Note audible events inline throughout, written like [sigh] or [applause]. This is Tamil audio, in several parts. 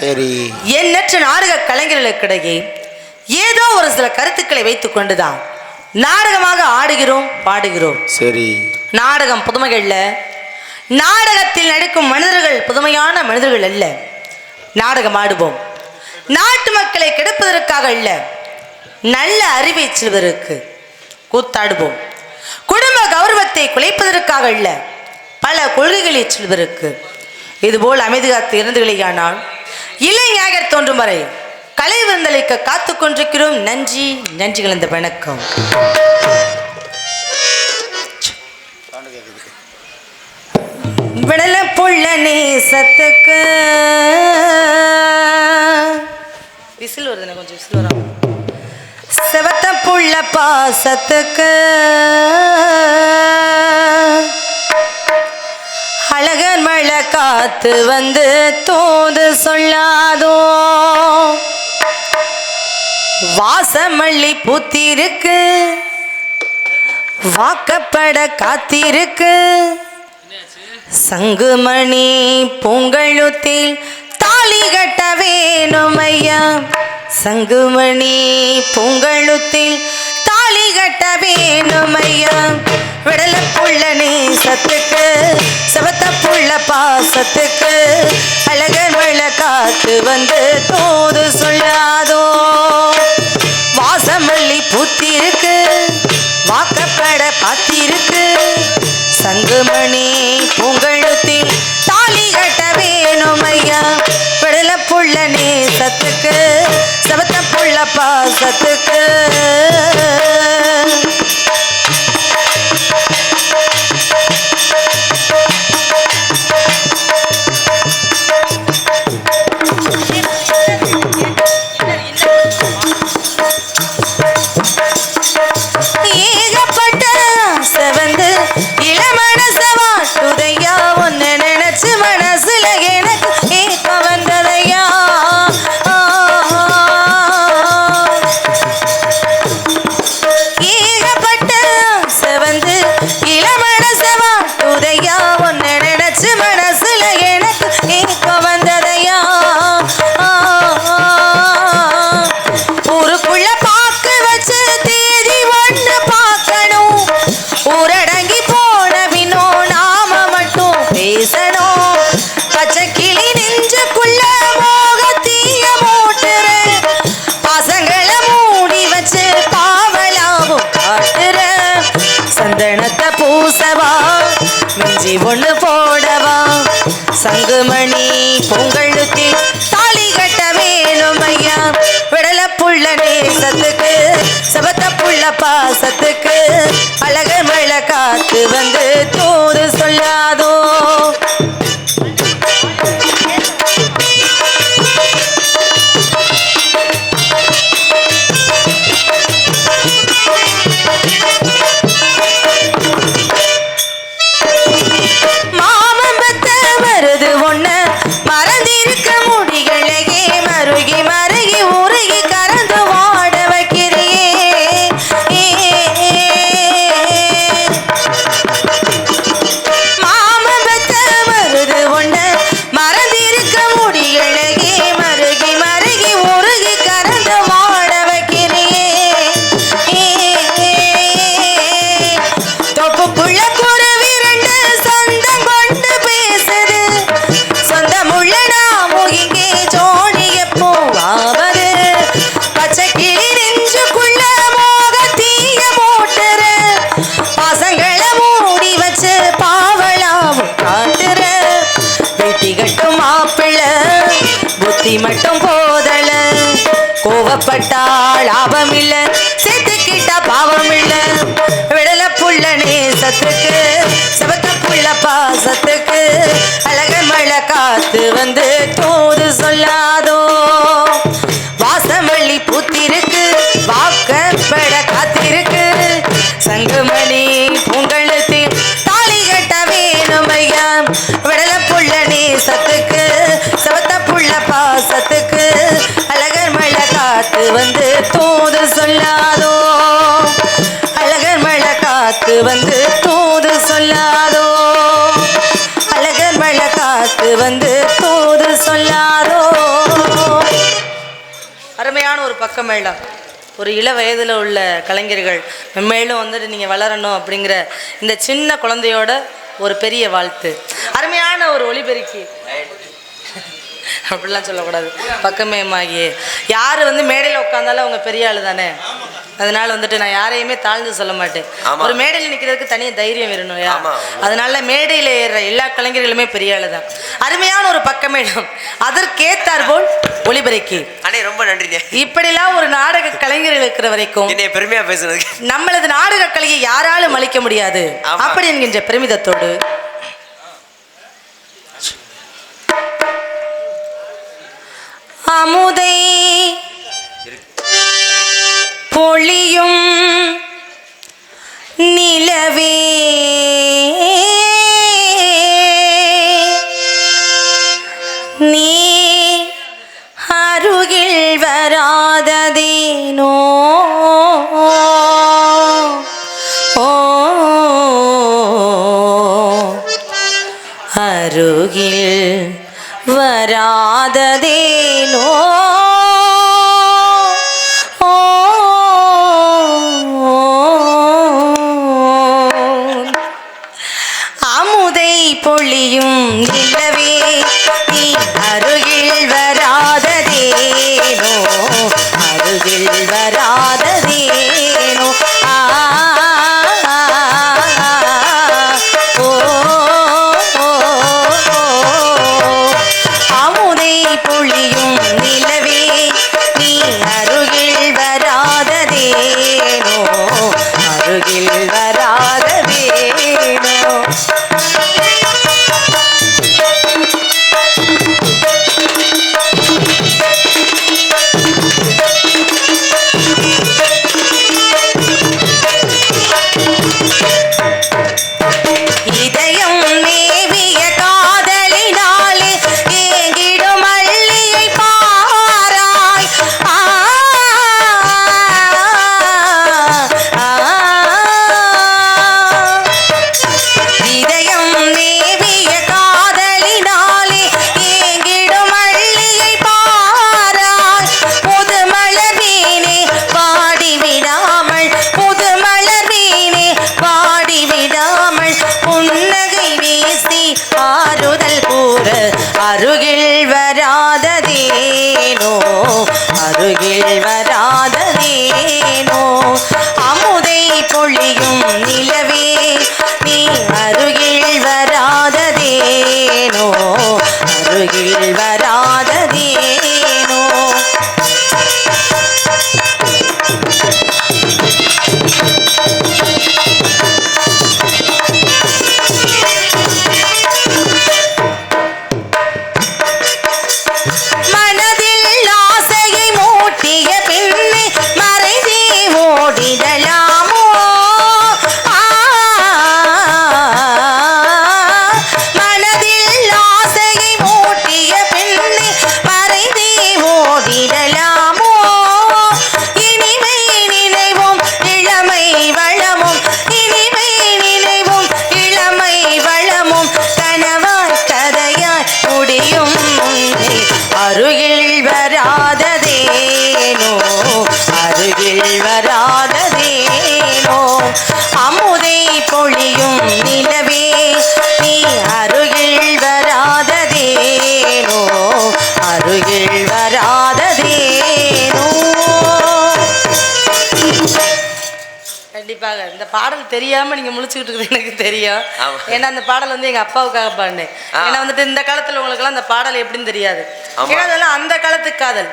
சரி. எண்ணற்ற நாடக கலைஞர்களுக்கிடையே ஏதோ ஒரு சில கருத்துக்களை வைத்துக் கொண்டுதான் நாடகமாக ஆடுகிறோம் பாடுகிறோம். சரி. நாடகம் புதுமைகள்ல. நாடகத்தில் நடிக்கும் மனிதர்கள் புதுமையான மனிதர்கள் அல்ல. நாடகம் ஆடுவோம். நாட்டு மக்களை கெடுப்பதற்காக அல்ல. நல்ல அறிவை செல்வதற்கு கூத்தாடுவோம். குடும்ப கௌரவத்தை குலைப்பதற்காக அல்ல. பல கொள்கைகளை செல்வதற்கு. இதுபோல் அமைதி காத்து இருந்துகளேயானால் இளைஞர் தோன்றும் வரை கலை விருந்தளிக்க காத்து கொண்டிருக்கிறோம். நன்றி நன்றி கலந்த வணக்கம். விடல புள்ள நேசத்துக்கு. விசில் வருதுண்ணே கொஞ்சம் விசில் வரும். செவத்த புள்ள பாசத்துக்கு. அழகர் மழை காத்து வந்து தோது சொல்லாதோ. வாசமல்லி பூத்திருக்கு வாக்கப்பட காத்திருக்கு. சங்குமணி பூங்கழுத்தில் தாலி கட்ட வேணும் ஐயா சங்குமணி பூங்கழுத்தில் தாலி கட்ட வேணும் ஐயா விடல புள்ள நேசத்துக்கு செவத்த புள்ள பாசத்துக்கு அழகன் வெள்ள காத்து வந்து தோது சொல்லாதோ. வாசமல்லி பூத்திருக்கு வாக்கப்பட காத்திருக்கு சங்குமணி பூங்கழுத்தில் தாலி கட்ட வேணும் ஐயா விடல புள்ள நேசத்துக்கு செவத்த புள்ள பாசத்துக்கு cheguei. கோவப்பட்டா லாபம் இல்ல சேர்த்துக்கிட்டா பாவம் இல்ல விடல புள்ள நேசத்துக்கு செவத்த புள்ள பாசத்துக்கு அழக மழை காத்து வந்து வந்து தூது சொல்லாதோ? அழகர் மழை காத்து வந்து தூது சொல்லாதோ? அழகர் மழை காத்து வந்து தூது சொல்லாதோ? அருமையான ஒரு பக்கம் மேடம் ஒரு இள வயதில் உள்ள கலைஞர்கள் மேலும் வந்துட்டு நீங்கள் வளரணும் அப்படிங்கிற இந்த சின்ன குழந்தையோட ஒரு பெரிய வாழ்த்து. அருமையான ஒரு ஒளிபெருக்கி அப்படிலாம் சொல்லக்கூடாது. பக்கமேமாகியே யார் வந்து மேடையில் உட்காந்தாலும் அவங்க பெரிய ஆளு தானே அதனால வந்துட்டு நான் யாரையுமே தாழ்ந்து சொல்ல மாட்டேன். ஒரு மேடையில் நிற்கிறதுக்கு தனியாக தைரியம் வேணும். அதனால மேடையில் ஏறுற எல்லா கலைஞர்களுமே பெரிய ஆளு தான் அருமையான ஒரு பக்கமேடம். அதற்கேத்தார் போல் ஒளிபெருக்கி. அண்ணே ரொம்ப நன்றிண்ணே. இப்படிலாம் ஒரு நாடக கலைஞர்கள் இருக்கிற வரைக்கும் பெருமையா பேசுனதுக்கு. நம்மளது நாடக கலையை யாராலும் அழிக்க முடியாது. அப்படி என்கின்ற பெருமிதத்தோடு நிலவே அருகில் வராததேனோ? அமுதை பொழியும் நீ அமுதை பொழியும் நிலவே நீ அருகில் வராததேனோ? அருகில் வராததேனோ? கண்டிப்பாக. இந்த பாடல் தெரியாம நீங்க முழிச்சுக்கிட்டு இருக்கிறது எனக்கு தெரியும். ஏன்னா அந்த பாடல் வந்து எங்க அப்பாவுக்காக பாடினேன். ஏன்னா வந்துட்டு இந்த காலத்துல உங்களுக்கெல்லாம் அந்த பாடல் எப்படின்னு தெரியாது. ஆமா. ஏன்னா அதெல்லாம் அந்த காலத்து காதல்.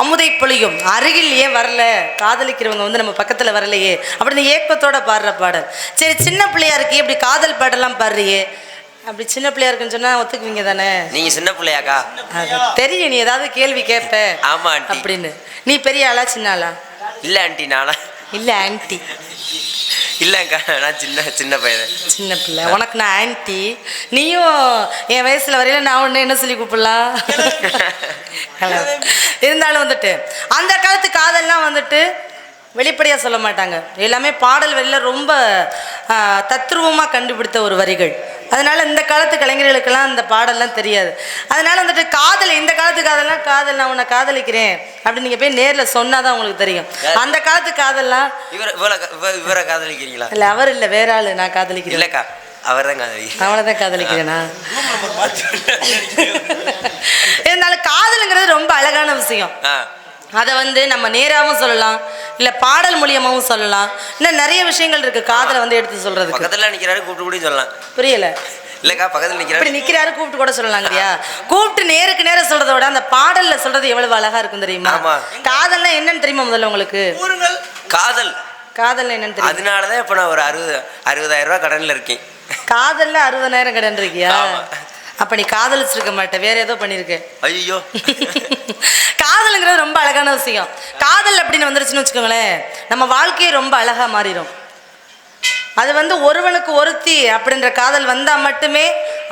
அமுதை பொழியும். அருகில் ஏன் வரல? காதலிக்கிறவங்க வந்து நம்ம பக்கத்துல வரலையே. அப்படின்னு ஏக்கத்தோட பாடுற பாடல். சரி சின்ன பிள்ளையா இருக்கு இப்படி காதல் பாடலாம் பாடுறியே. அப்படி சின்ன பிள்ளையா இருக்குன்னு சொன்னா ஒத்துக்குவீங்க தானே? நீங்க சின்ன பிள்ளையாக்கா? தெரியும் நீ ஏதாவது கேள்வி கேட்ப ஆமா. அப்படின்னு. நீ பெரிய ஆளா சின்ன ஆளா? இல்ல ஆண்டி நானா? இல்ல ஆன்ட்டி இல்லக்கா நான் சின்ன சின்ன பையன். சின்ன பிள்ளை. உனக்கு நான் ஆன்ட்டி நீயும் என் வயசுல வரையில நான் உன்னை என்ன சொல்லி கூப்பிடலாம். [laughs] இருந்தாலும் வந்துட்டு அந்த காலத்து காதல்லாம் வந்துட்டு வெளிப்படையாக சொல்ல மாட்டாங்க. எல்லாமே பாடல் வரியில் ரொம்ப தத்ரூபமாக கண்டுபிடித்த ஒரு வரிகள். அதனால இந்த காலத்து கலைஞர்களுக்கெல்லாம் அந்த பாடல்லாம் தெரியாது. அதனால வந்துட்டு காதல் இந்த காலத்து காதல்லாம் காதல் நான் உன்னை காதலிக்கிறேன் அப்படின்னு நீங்க போய் நேர்ல சொன்னாதான் உங்களுக்கு தெரியும். அந்த காலத்து காதல்லாம் இவரை இவரை இவ- இவரை காதலிக்கிறீங்களா? இல்ல அவர் இல்ல வேற ஆளு நான் காதலிக்கிறேன். இல்லக்கா அவர் தான் காதலிக்கிறேன். அவனை தான் காதலிக்கிறேனா? இருந்தாலும் காதலுங்கிறது ரொம்ப அழகான விஷயம். அதை வந்து நம்ம நேராகவும் சொல்லலாம் இல்லை பாடல் மூலியமாகவும் சொல்லலாம். இன்னும் நிறைய விஷயங்கள் இருக்கு. காதலை வந்து எடுத்து சொல்றதுக்கு. பக்கத்துல நிக்கிறாரு கூப்பிட்டு கூட சொல்லலாம். புரியல. இல்லக்கா பக்கத்துல நிக்கிறாரு. இப்படி நிக்கிறாரு கூப்பிட்டு கூட சொல்லலாங்கய்யா கூப்பிட்டு நேருக்கு நேரம் சொல்றதை விட அந்த பாடல்ல சொல்றது எவ்வளவு அழகா இருக்கும் தெரியுமா. காதல்னா என்னன்னு தெரியுமா முதல்ல உங்களுக்கு? காதல். காதல்னா என்னன்னு தெரியும்? அதனாலதான் இப்ப நான் ஒரு அறுபது அறுபதாயிரம் ரூபாய் கடன்ல இருக்கேன். காதல்ல அறுபதாயிரம் கடன் இருக்கியா. அப்ப நீ காதலிச்சிருக்க மாட்ட. வேற ஏதோ பண்ணிருக்க. ஐயோ [laughs] காதலுங்கிறது ரொம்ப அழகான விஷயம். காதல் அப்படின்னு வந்துருச்சுன்னு வச்சுக்கோங்களேன் நம்ம வாழ்க்கையே ரொம்ப அழகா மாறிடும் அது வந்து ஒருவனுக்கு ஒருத்தி அப்படின்ற காதல் வந்தா மட்டுமே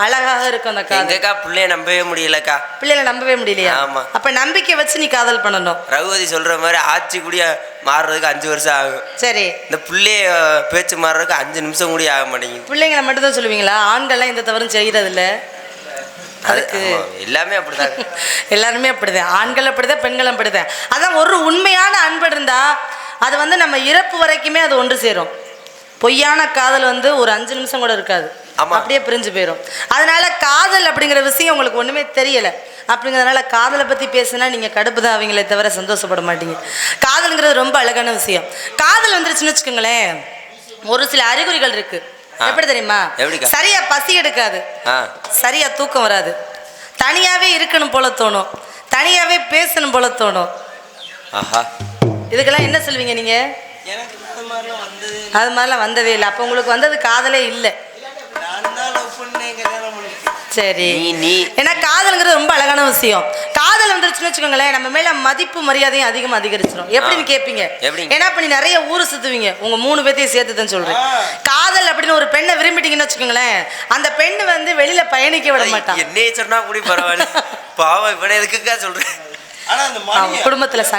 அழகாக இருக்கும் அந்த காதல். எங்கக்கா பிள்ளைய நம்பவே முடியலக்கா? பிள்ளைகளை நம்பவே முடியலையா? ஆமா. அப்ப நம்பிக்கை வச்சு நீ காதல் பண்ணணும். ரகுவதி சொல்ற மாதிரி ஆட்சி கூடிய மாறுறதுக்கு அஞ்சு வருஷம் ஆகும். சரி. இந்த பிள்ளைய பேச்சு மாறுறதுக்கு அஞ்சு நிமிஷம் கூட ஆக மாட்டேங்குது. பிள்ளைங்களை மட்டும் தான் சொல்லுவீங்களா? ஆண்கள்லாம் இந்த தவறும் செய்யறது இல்ல அதுக்கு எல்லாமே அப்படிதான். [laughs] எல்லாருமே அப்படிதான். ஆண்கள் அப்படிதான் பெண்களும் அப்படிதான். அதான் ஒரு உண்மையான அன்பு இருந்தா அது வந்து நம்ம இறப்பு வரைக்குமே அது ஒன்று சேரும். பொய்யான காதல் வந்து ஒரு அஞ்சு நிமிஷம் கூட இருக்காது. அப்படியே பிரிஞ்சு போயிடும் அதனால காதல் அப்படிங்கிற விஷயம் உங்களுக்கு ஒண்ணுமே தெரியல. அப்படிங்கிறதுனால காதலை பத்தி பேசுனா நீங்க கடுப்பு தான் அவங்களே தவிர சந்தோஷப்பட மாட்டீங்க. காதல்ங்கிறது ரொம்ப அழகான விஷயம். காதல் வந்துருச்சுன்னு வச்சுக்கோங்களேன். ஒரு சில அறிகுறிகள் இருக்கு. ஆ. எப்படி தெரியுமா? சரியா பசி எடுக்காது. சரியா தூக்கம் வராது. தனியாவே இருக்கணும் போல தோணும். தனியாவே பேசணும் போல தோணும். ஆஹா. இதுக்கெல்லாம் என்ன சொல்லுவீங்க நீங்க? அது மாதிரிலாம் வந்ததே இல்லை. அப்போ உங்களுக்கு வந்தது காதலே இல்லை. சரி. நீ நீ. ஏன்னா காதலுங்கிறது ரொம்ப அழகான விஷயம். காதல் வந்துருச்சுன்னு வச்சுக்கோங்களேன் நம்ம மேல மதிப்பு மரியாதையும் அதிகமாக அதிகரிச்சிடும் எப்படின்னு. கேட்பீங்க? ஏன்னா இப்ப நீ நிறைய ஊரு சுத்துவீங்க. உங்க மூணு பேர்த்தையும் சேர்த்து தான் சொல்றேன். காதல் அப்படின்னு ஒரு பெண்ணை விரும்பிட்டீங்கன்னு வச்சுக்கோங்களேன் அந்த பெண்ணு வந்து வெளியில பயணிக்க விட மாட்டான் என்னையே சொன்னா கூட பரவாயில்ல. பாவம் இப்ப எதுக்குக்கா சொல்றேன்? குடும்பத்துல என்ன?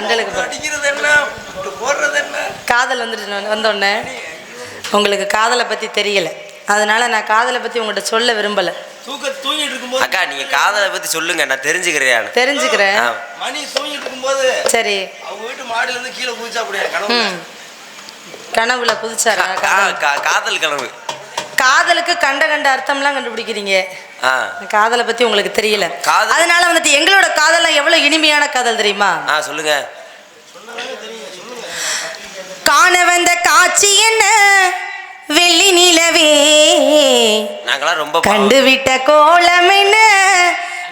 காதல் வந்துட்டு வந்தோடனே. உங்களுக்கு காதலை பற்றி தெரியல. அதனால நான் காதலை பற்றி உங்கள்கிட்ட சொல்ல விரும்பலை. தூக்க தூங்கிட்டு இருக்கும்போது அக்கா நீங்க காதலை பத்தி சொல்லுங்க நான் தெரிஞ்சுக்கிறேன் தெரிஞ்சுக்கிறேன். மணி தூங்கிட்டு இருக்கும்போது சரி. அவங்க வீட்டு மாடியில இருந்து கீழே குதிச்சா அப்படியே கனவு கனவுல. புதுச்சாரா கா- காதல் கா- காதல் கனவு. காதலுக்கு கண்ட கண்ட அர்த்தம்லாம் கண்டுபிடிக்கிறீங்க. ஆ. காதலை பற்றி உங்களுக்கு தெரியல. காதல்- அதனால வந்துட்டு எங்களோட காதல்லாம் எவ்வளோ இனிமையான காதல் தெரியுமா? ஆ சொல்லுங்க. காண வந்த காட்சி என்ன? வெள்ளி நிலவே. நாங்களாம் ரொம்ப. கண்டுவிட்ட கோலம் என்ன?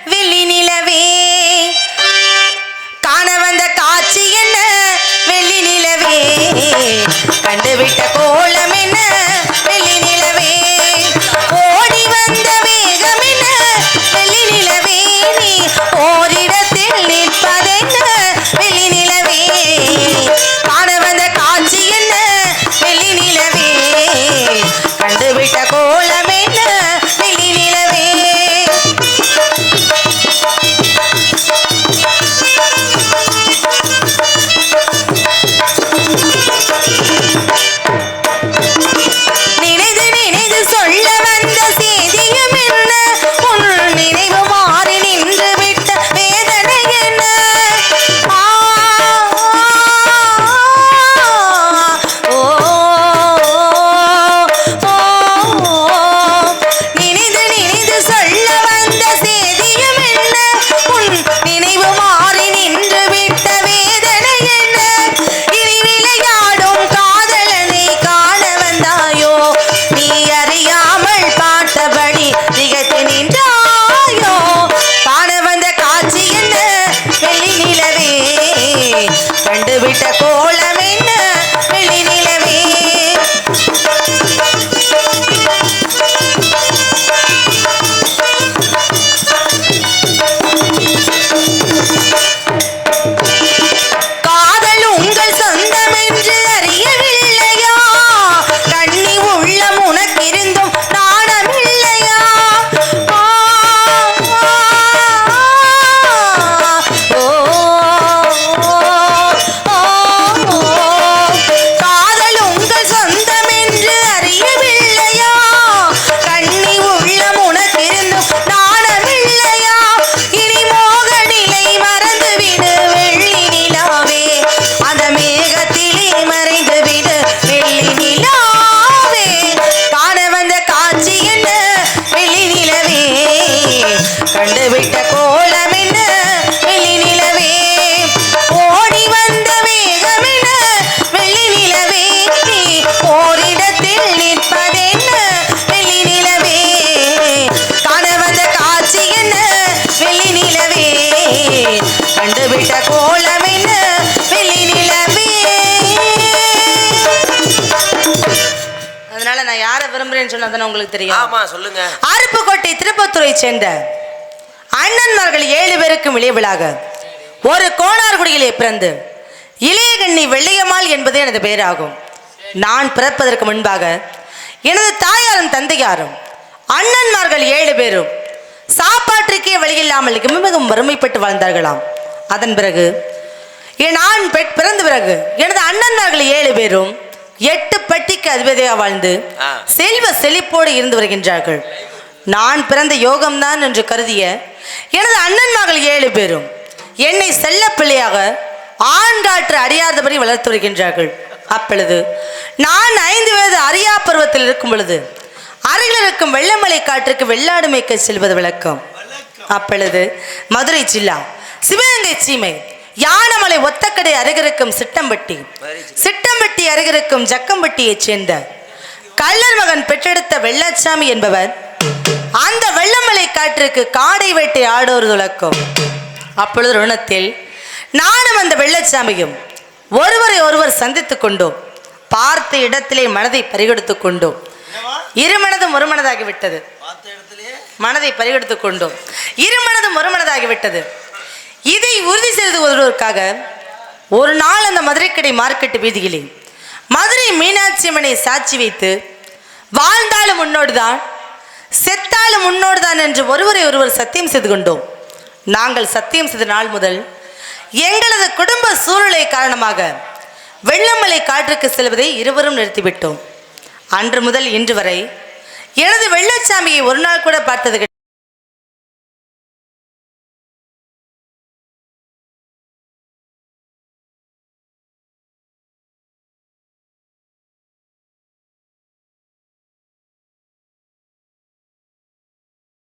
வெள்ளி நிலவே. காண வந்த காட்சி என்ன? வெள்ளி நிலவே. கண்டுவிட்ட கோலம் என்ன? அதனால நான் யாரை விரும்புறேன்னு சொன்னா உங்களுக்கு தெரியும். ஆமா சொல்லுங்க. அருப்புக்கோட்டை திருப்பத்தூரை சேர்ந்த அண்ணன்மார்கள் ஏழு பேருக்கும் இளையவளாக ஒரு கோணார்குடியிலே பிறந்து இளையகண்ணி வெள்ளையம்மாள் என்பது எனது பெயராகும். நான் பிறப்பதற்கு முன்பாக எனது தாயாரும் தந்தையாரும் அண்ணன்மார்கள் ஏழு பேரும் சாப்பாட்டுக்கே வழியில்லாமல் மிக மிகவும் வறுமைப்பட்டு வாழ்ந்தார்களாம். அதன் பிறகு என் நான் பெற்- பிறந்த பிறகு எனது அண்ணன்மார்கள் ஏழு பேரும் எட்டு பட்டிக்கு அதிபதியாக வாழ்ந்து. செல்வ செழிப்போடு இருந்து வருகின்றார்கள். நான் பிறந்த யோகம்தான் என்று கருதிய எனது அண்ணன் மகள் ஏழு பேரும் என்னை செல்ல பிள்ளையாக ஆண்காற்று அறியாதபடி வளர்த்து வருகின்றார்கள். அப்பொழுது நான் ஐந்து வயது அறியா பருவத்தில் இருக்கும் பொழுது அருகில் இருக்கும் வெள்ளமலை காற்றுக்கு வெள்ளாடு மேய்க்க செல்வது விளக்கம் அப்பொழுது மதுரை ஜில்லா சிவகங்கை சீமை யானமலை ஒத்தக்கடை அருகிருக்கும் சிட்டம்பட்டி சிட்டம்பட்டி அருகிருக்கும் ஜக்கம்பட்டியைச் சேர்ந்த கள்ளர் மகன் பெற்றெடுத்த வெள்ளச்சாமி என்பவர் அந்த வெள்ளமலை காற்றுக்கு காடை வேட்டை ஆடோர் துளக்கும் அப்பொழுது ருணத்தில் நானும் அந்த வெள்ளச்சாமியும் ஒருவரை ஒருவர் சந்தித்துக் கொண்டோம். பார்த்த இடத்திலே மனதை பறிகொடுத்துக் கொண்டோம். இரு மனதும் ஒரு மனதாகிவிட்டது பார்த்த இடத்துலயே மனதை பறிகொடுத்துக் கொண்டோம். இரு மனதும் ஒரு மனதாகிவிட்டது இதை உறுதி செய்து கொள்வதற்காக ஒரு நாள் அந்த மதுரைக்கடை மார்க்கெட்டு வீதியிலே மதுரை மீனாட்சி அம்மனை சாட்சி வைத்து வாழ்ந்தாலும் முன்னோடு தான் செத்தாலும் முன்னோடுதான் என்று ஒருவரை ஒருவர் சத்தியம் செய்து கொண்டோம். நாங்கள் சத்தியம் செய்த நாள் முதல் எங்களது குடும்ப சூழ்நிலை காரணமாக வெள்ளமலை காற்றுக்கு செல்வதை இருவரும் நிறுத்திவிட்டோம். அன்று முதல் இன்று வரை எனது வெள்ளச்சாமியை ஒரு நாள் கூட பார்த்தது